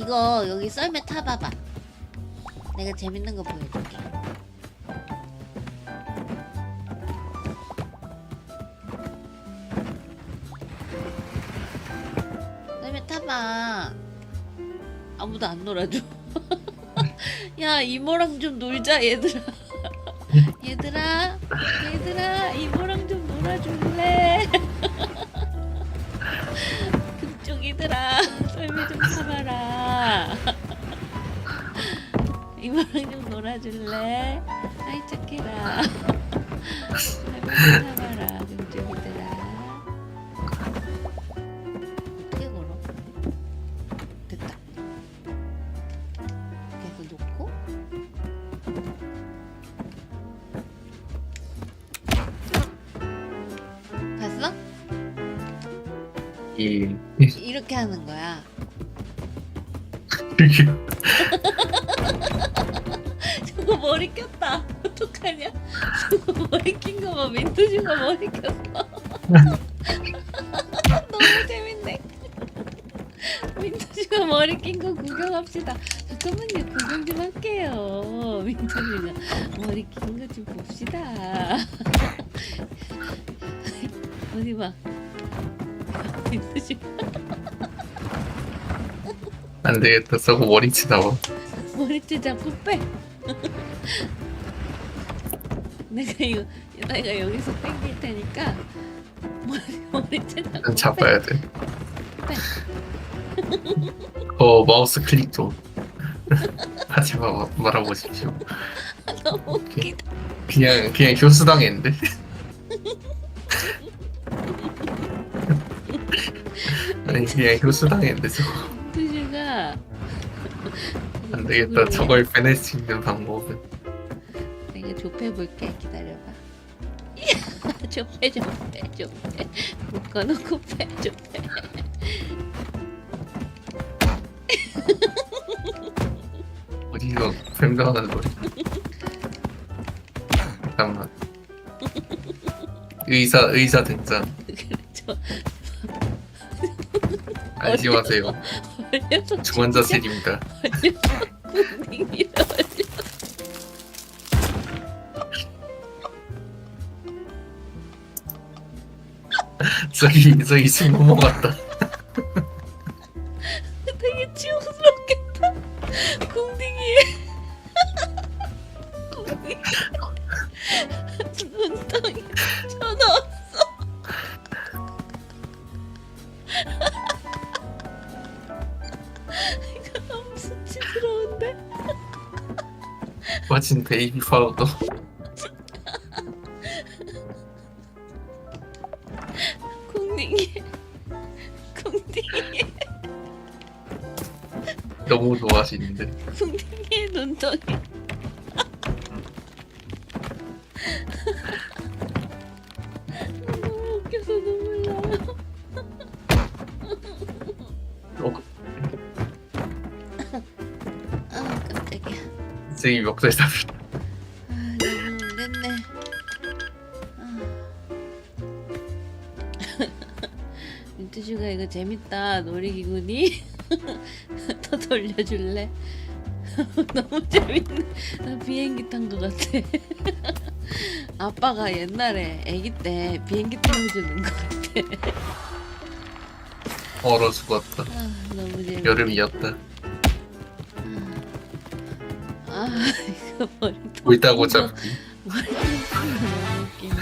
이거 여기 썰매 타봐봐. 내가 재밌는 거 보여줄게. 썰매 타봐. 아무도 안 놀아줘. 야 이모랑 좀 놀자 얘들아. 얘들아, 얘들아 이모랑 좀 놀아줄래? 아이 착해라. 타봐라 그쪽이들아. 어떻게 걸어? 됐다. 계속 놓고. 봤어? 이 이렇게 하는 거야. 머리 꼈다. 어떡하냐? 저거 머리 낀 거 봐. 민트주가 머리 꼈어. 너무 재밌네. 민트주가 머리 낀 거 구경합시다. 잠깐만요. 구경 좀 할게요. 민트주가 머리 낀 거 좀 봅시다. 어디 봐. 민트주 안 되겠다. 저거 머리치 나와. 머리채 잡고 빼. 내가 이거 내가 여기서 당길 테니까 머리 머리채 잡고 난 잡아야 돼. 빼. 어 마우스 클릭 좀. 하지 마 말아보십시오. 빼. 너무 웃기다. 그냥 그냥 교수 당했는데. 아니 그냥 교수 당했는데 저거 투주가 안 되겠다. 저걸 빼낼 수 있는 방법은 내가 좁혀 볼게. 기다려봐. 좁혀 좁혀 좁혀. 묶어놓고 빼 좁혀. 어디 이거 뱀당하는 소리. 잠깐만. 의사 의사 등장. 그렇죠. 안심하세요. 걸려서 중환자실입니다. 딩이라 저기 저기 친구 먹었다. 되게 치욕스럽겠다. 궁딩이. 빠진 베이비 파우더. 궁딩이. 궁딩이. 너무 좋아하시는데. 궁딩이의 눈덩이. 선생님 멱살 잡으. 아, 너무 됐네. 민트주가 이거 재밌다 놀이기구니 더 돌려줄래? 너무 재밌네. 나 비행기 탄 것 같아. 아빠가 옛날에 아기 때 비행기 태워주는 것 같아. 얼어 죽었다. 아, 너무 재밌네. 여름이었다. 아 이거 머리 울다고 통 잡기. 머리 통증이 너무 웃기네.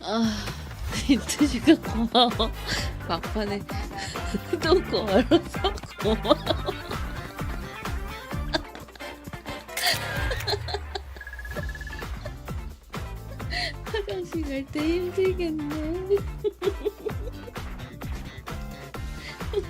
아, 고마워. 막판에 또 걸어서 고마워. 화장실 갈 때 힘들겠네.